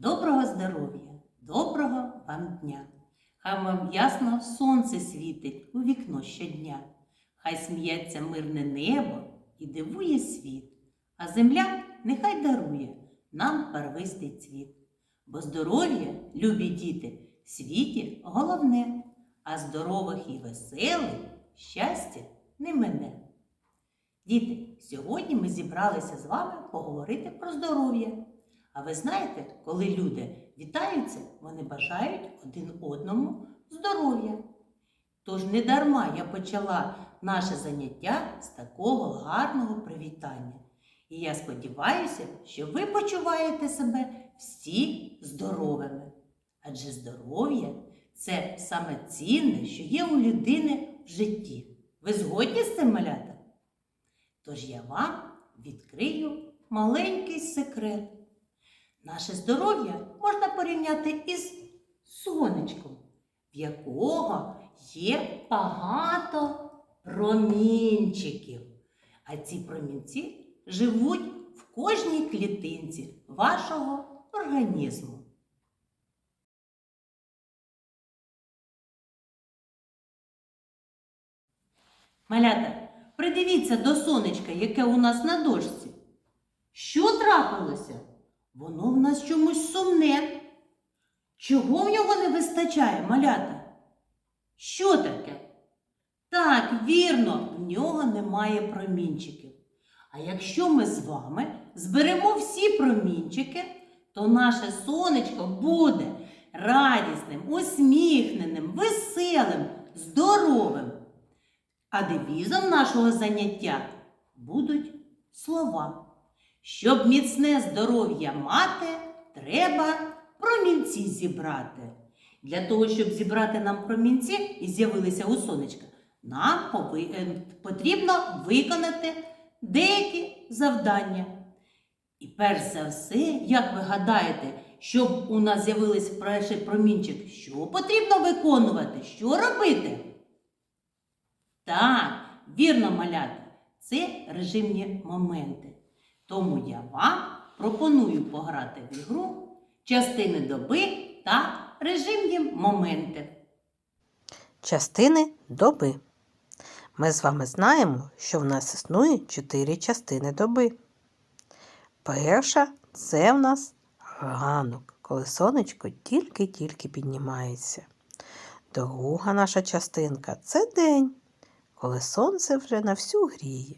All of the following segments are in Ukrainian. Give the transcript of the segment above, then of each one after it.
Доброго здоров'я, доброго вам дня! Хай вам ясно сонце світить у вікно щодня. Хай сміється мирне небо і дивує світ, а земля нехай дарує нам первистий цвіт. Бо здоров'я, любі діти, в світі головне, а здорових і веселих щастя не мене. Діти, сьогодні ми зібралися з вами поговорити про здоров'я. А ви знаєте, коли люди вітаються, вони бажають один одному здоров'я. Тож не дарма я почала наше заняття з такого гарного привітання. І я сподіваюся, що ви почуваєте себе всі здоровими. Адже здоров'я це саме цінне, що є у людини в житті. Ви згодні з цим малята? Тож я вам відкрию маленький секрет. Наше здоров'я можна порівняти із сонечком, в якого є багато промінчиків. А ці промінці живуть в кожній клітинці вашого організму. Малята, придивіться до сонечка, яке у нас на дошці. Що трапилося? Воно в нас чомусь сумне. Чого в нього не вистачає, малята? Що таке? Так, вірно, в нього немає промінчиків. А якщо ми з вами зберемо всі промінчики, то наше сонечко буде радісним, усміхненим, веселим, здоровим. А девізом нашого заняття будуть слова. Щоб міцне здоров'я мати, треба промінці зібрати. Для того, щоб зібрати нам промінці і з'явилися у сонечка, нам е, потрібно виконати деякі завдання. І перш за все, як ви гадаєте, щоб у нас з'явились перший промінчик, що потрібно виконувати? Що робити? Так, вірно, малята, це режимні моменти. Тому я вам пропоную пограти в ігру частини доби та режимні моменти. Частини доби. Ми з вами знаємо, що в нас існує чотири частини доби. Перша це в нас ранок, коли сонечко тільки-тільки піднімається. Друга наша частинка це день, коли сонце вже на всю гріє.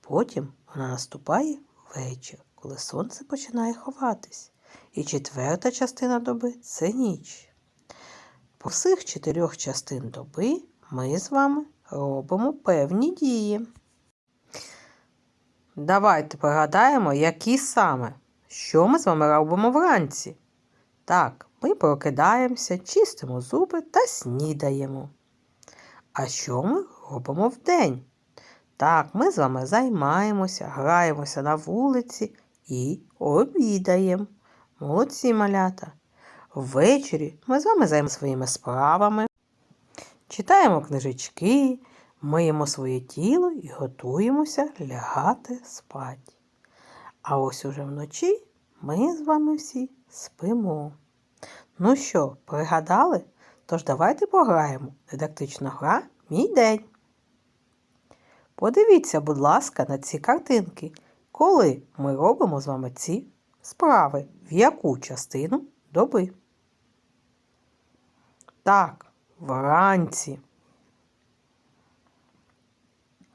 Потім вона наступає вечір, коли сонце починає ховатись. І четверта частина доби це ніч. По всіх чотирьох частин доби ми з вами робимо певні дії. Давайте пригадаємо, які саме, що ми з вами робимо вранці. Так, ми прокидаємося, чистимо зуби та снідаємо. А що ми робимо вдень? Так, ми з вами займаємося, граємося на вулиці і обідаємо. Молодці малята. Ввечері ми з вами займаємося своїми справами, читаємо книжечки, миємо своє тіло і готуємося лягати спать. А ось уже вночі ми з вами всі спимо. Ну що, пригадали? Тож давайте пограємо. Дидактична гра Мій день. Подивіться, будь ласка, на ці картинки, коли ми робимо з вами ці справи, в яку частину доби. Так, вранці.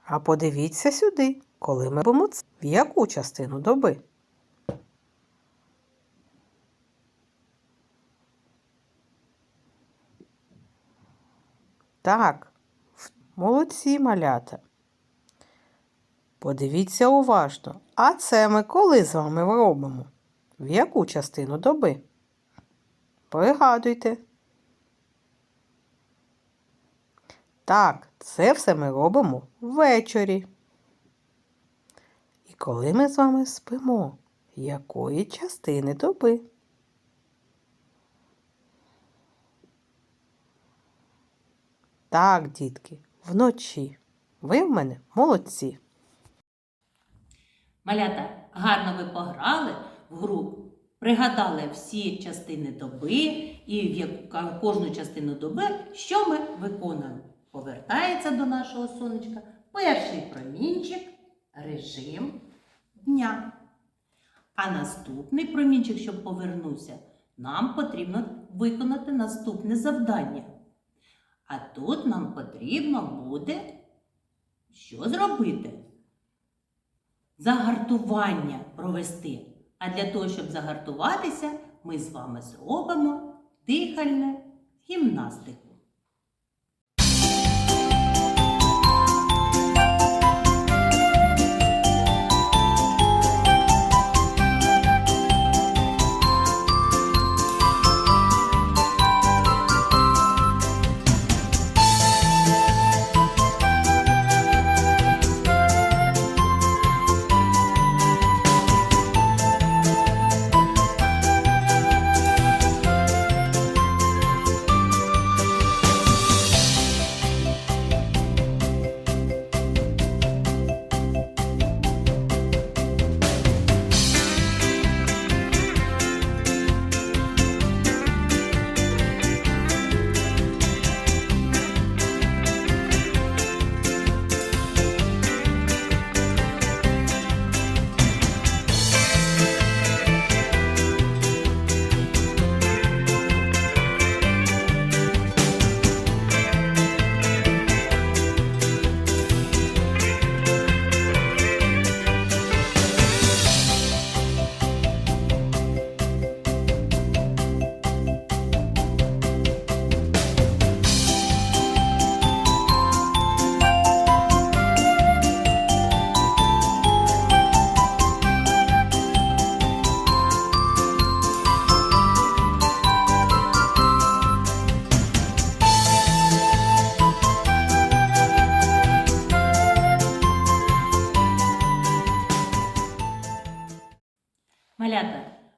А подивіться сюди, коли ми робимо це, в яку частину доби. Так, молодці малята. Подивіться уважно. А це ми коли з вами робимо? В яку частину доби? Пригадуйте. Так, це все ми робимо ввечері. І коли ми з вами спимо, якої частини доби? Так, дітки, вночі. Ви в мене молодці. Малята, гарно ви пограли в гру пригадали всі частини доби і в кожну частину доби, що ми виконуємо. Повертається до нашого сонечка перший промінчик, режим дня. А наступний промінчик, щоб повернувся, нам потрібно виконати наступне завдання. А тут нам потрібно буде що зробити? Загартування провести. А для того, щоб загартуватися, ми з вами зробимо дихальне гімнастику.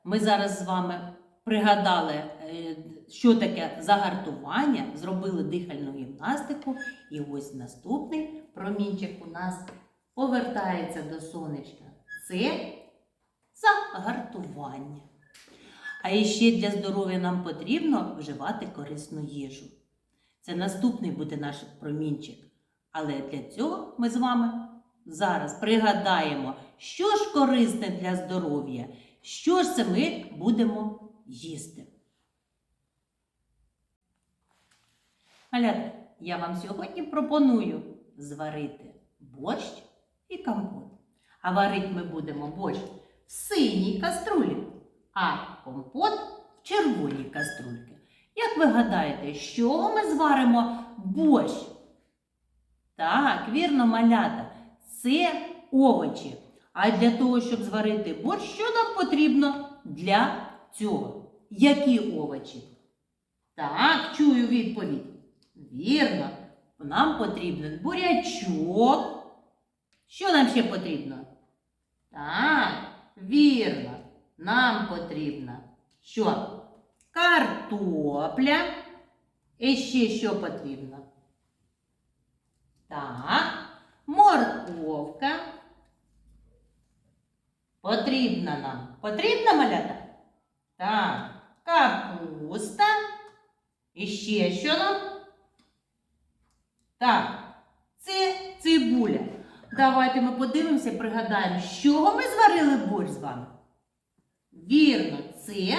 Ми зараз з вами пригадали, е, що таке загартування, зробили дихальну гімнастику, і ось наступний промінчик у нас повертається до сонечка. Це загартування. А іще для здоров'я нам потрібно вживати корисну їжу. Це наступний буде наш промінчик. Але для цього ми з вами зараз пригадаємо, що ж корисне для здоров'я, що ж це ми будемо їсти. Малята, я вам сьогодні пропоную зварити борщ і компот. А варити ми будемо борщ в синій каструлі, а компот в червоній каструльці. Як ви гадаєте, з чого ми зваримо борщ? Так, вірно, малята, це овочі. А для того, щоб зварити борщ, що нам потрібно для цього? Які овочі? Так, чую відповідь. Вірно, нам потрібен бурячок. Що нам ще потрібно? Так, вірно, нам потрібно що? Картопля. І ще що потрібно? Так, морковка. Потрібна нам. Потрібна малята? Так, капуста. І ще що нам? Так, це цибуля. Давайте ми подивимося, пригадаємо, з чого ми зварили борщ з вами. Вірно, це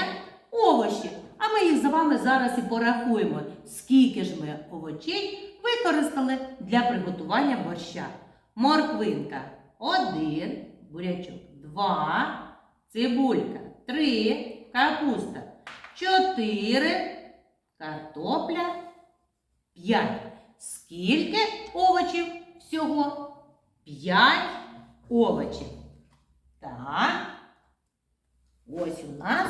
овочі. А ми їх з вами зараз і порахуємо, скільки ж ми овочей використали для приготування борща. Морквинка один, бурячок два, цибулька три, капуста чотири, картопля п'ять. Скільки овочів всього? П'ять овочів. Так. Ось у нас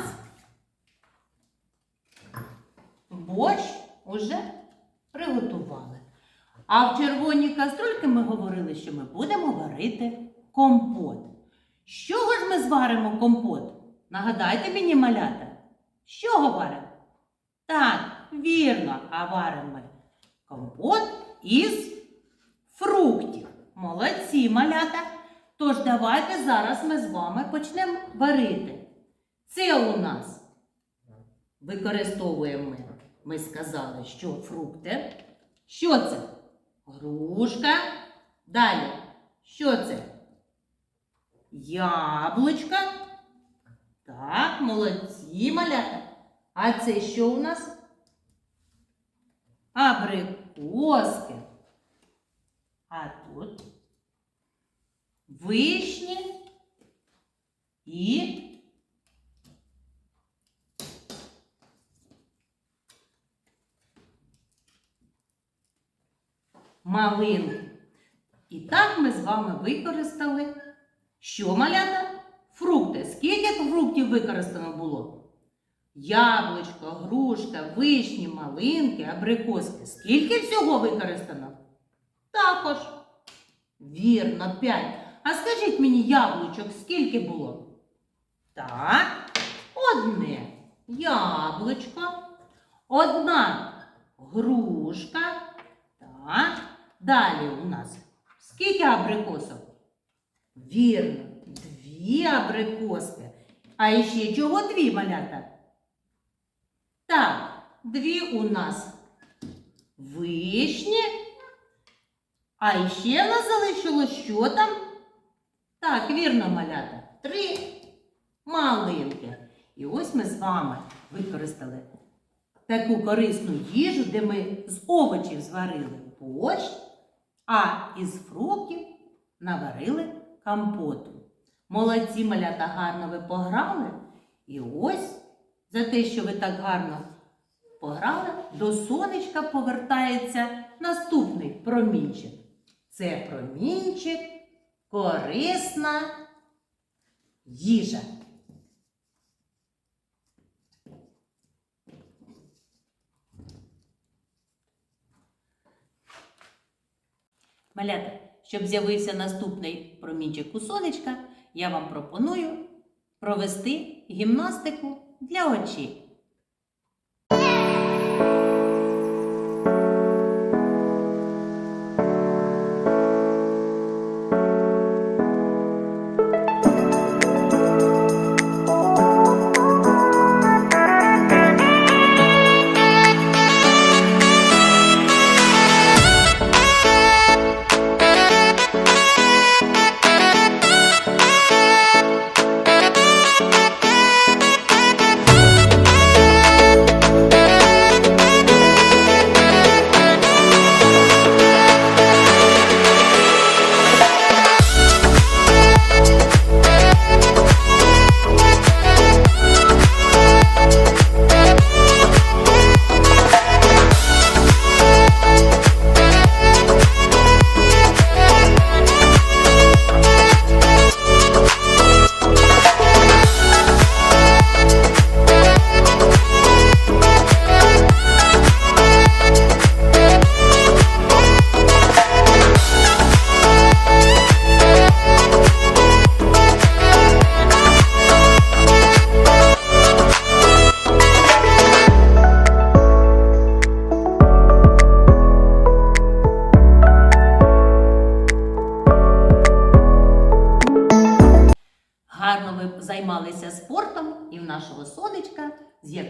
борщ уже приготували. А в червоній каструльці ми говорили, що ми будемо варити компот. З чого ж ми зваримо компот? Нагадайте мені, малята, з чого варимо? Так, вірно, а варимо ми компот із фруктів. Молодці, малята. Тож давайте зараз ми з вами почнемо варити. Це у нас використовуємо ми. Ми сказали, що фрукти. Що це? Грушка. Далі. Що це? Яблучка. Так, молодці, малята. А це що у нас? Абрикоски. А тут вишні і малинки. І так ми з вами використали, що малята? Фрукти. Скільки фруктів використано було? Яблучко, грушка, вишні, малинки, абрикоски. Скільки всього використано? Також. Вірно, 5. А скажіть мені, яблучок скільки було? Так, одне яблучко, одна грушка. Так. Далі у нас скільки абрикосок? Вірно, дві абрикоски. А ще чого дві малята? Так, дві у нас вишні. А ще в нас залишилось що там? Так, вірно, малята. Три малинки. І ось ми з вами використали таку корисну їжу, де ми з овочів зварили борщ, а із фруктів наварили компоту. Молодці малята гарно ви пограли. І ось за те, що ви так гарно пограли, до сонечка повертається наступний промінчик. Це промінчик, корисна їжа. Малята, щоб з'явився наступний промінчик у сонечка, я вам пропоную провести гімнастику для очей.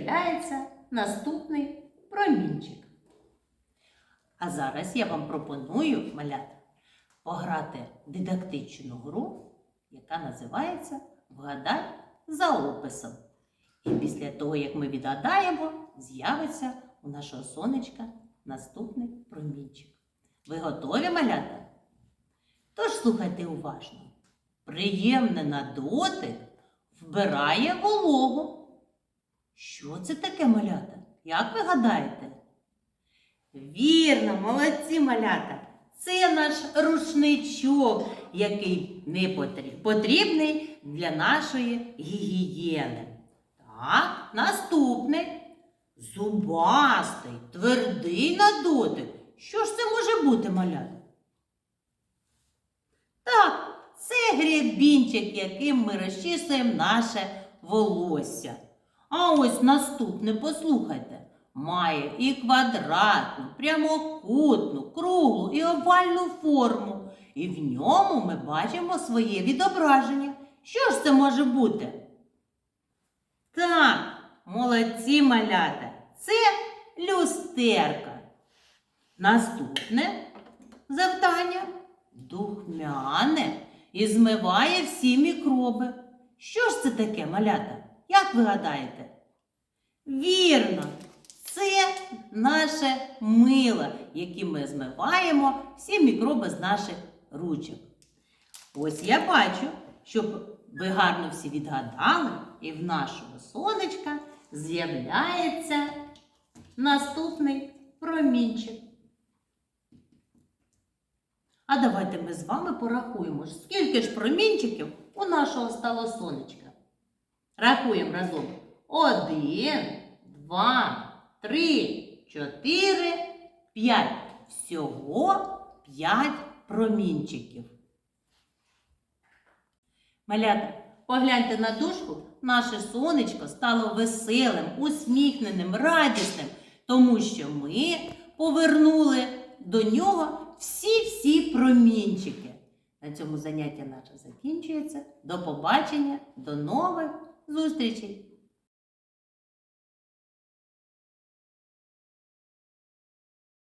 З'являється наступний промінчик. А зараз я вам пропоную, малята, пограти дидактичну гру, яка називається Вгадай за описом. І після того, як ми відгадаємо, з'явиться у нашого сонечка наступний промінчик. Ви готові, малята? Тож слухайте уважно. Приємне на дотик вбирає вологу. Що це таке малята? Як ви гадаєте? Вірно, молодці малята. Це наш рушничок, який не потріб- потрібний для нашої гігієни. Так, наступний зубастий, твердий на дотик. Що ж це може бути, малята? Так, це гребінчик, яким ми розчісуємо наше волосся. А ось наступне, послухайте, має і квадратну, прямокутну, круглу і овальну форму. І в ньому ми бачимо своє відображення. Що ж це може бути? Так, молодці малята. Це люстерка. Наступне завдання духмяне і змиває всі мікроби. Що ж це таке, малята? Як ви гадаєте? Вірно, це наше мило, яким ми змиваємо всі мікроби з наших ручок. Ось я бачу, щоб ви гарно всі відгадали, і в нашого сонечка з'являється наступний промінчик. А давайте ми з вами порахуємо, скільки ж промінчиків у нашого стало сонечка. Рахуємо разом. Один, два, три, чотири, п'ять. Всього п'ять промінчиків. Малята, погляньте на дужку, наше сонечко стало веселим, усміхненим, радісним, тому що ми повернули до нього всі-всі промінчики. На цьому заняття наше закінчується. До побачення, до нових зустрічей!